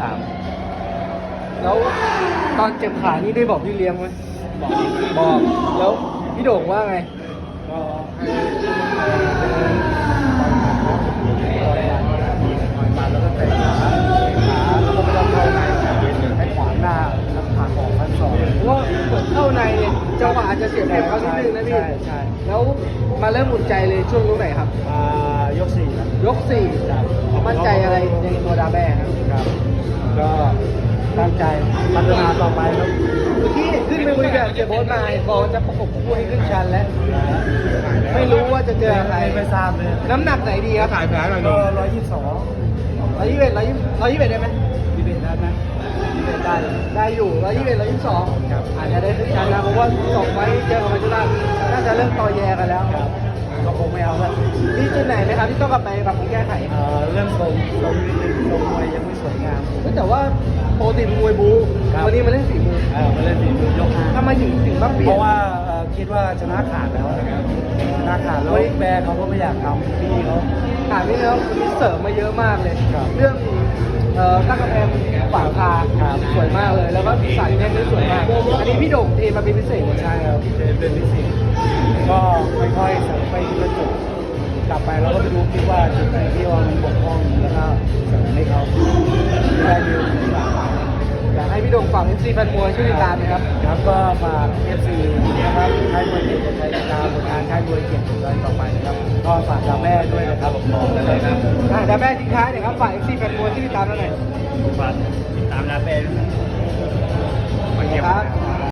สามแล้วตอนเจ็บขานี่ได้บอกพี่เลี้ยงไหมบอกบอกแล้วพี่โด่งว่าไงก็ให้ต่อยมาแล้วก็เขาขาแล้วก็ไม่ต้อาในให้ขวาน้าแล้วผ่านออกพันสองเพราะว่าเหมือนเข้าในเนี่ยจังหวะอาจจะเสียเปรียบเขานิดนึงนะพี่ใช่ใช่แล้วมาเริ่มหมุนใจเลยช่วงลูกไหนครับมายกสี่ยกสี่ มั่นใจอะไรในตัวดาแบ้ครับครับ ก็ตั้งใจพัฒนาต่อไปครับเมื่อกี้ขึ้นไปคุยกับเจโบสมาบอกว่าจะประกบคู่ให้ขึ้นชันแล้ว ไม่รู้ว่าจะเจอใครไม่ทราบเลยน้ำหนักไหนดีครับถ่ายแผลหน่อยหนุ่มร้อยยี่สิบสองร้อยยี่สิบเอ็ดร้อยยี่ร้อยยี่สิบเอ็ดได้ไหมดีเป็นได้ไหมดีเป็นได้ได้อยู่ร้อยยี่สิบเอ็ดร้อยยี่สิบสองอาจจะได้ขึ้นชันนะเพราะว่าสองไฟเจอกับมาจุฬาน่าจะเริ่มต่อแยกันแล้วก็คงไม่เอาแล้ว จุดไหนไหมครับที่ต้องกลับไปปรับปรุงแก้ไขเอ่อเรื่องทรงทรงนิดนึงทรงมวยยังไม่สวยงามแต่ว่าปกติมวยบูครับ วันนี้มาเล่นสี่มือเออมาเล่นฝีมือยกห้าทำไมถึงถึงมาเปลี่ยเพนราะว่าเอ่อคิดว่าชนะขาดแล้วชนะขาดแล้วแบร์เขาก็ไม่อยากทำพี่เขา ถามนี่แล้ววันนี้เสริมมาเยอะมากเลย ครับเรื่องเอ่อตั้งกำแพงขวางคาครับ สวยมากเลย แล้วก็สายแน่นนี่สวยมาก อันนี้พี่โด่งเทมาเป็นพิเศษใช่ครับเป็นเป็นพิเศษก็ค่อยๆเสริมไปทีละจุด กลับไปแล้วก็ไปดูคิดว่าจุดไหนที่ว่ามันบกพร่องแล้วก็เสริมให้เขาได้ดีกว่าอยากให้พี่โด่งฝาก FC แฟนมวยช่วยติดตามนะครับครับก็ฝากเอฟซีนะครับค่ายมวยเกียรติชัยติดตามผลงานค่ายมวยเกียรติชัยต่อไปนะครับก็ฝากดาวแม่ด้วยนะครับผมบอกได้เลยครับอะเดี๋ยวแม่ทิ้งท้ายหน่อยครับฝาก FC แฟนมวยช่วยติดตามเราหน่อยฝากติดตามดาวแม่ด้วยนะครับ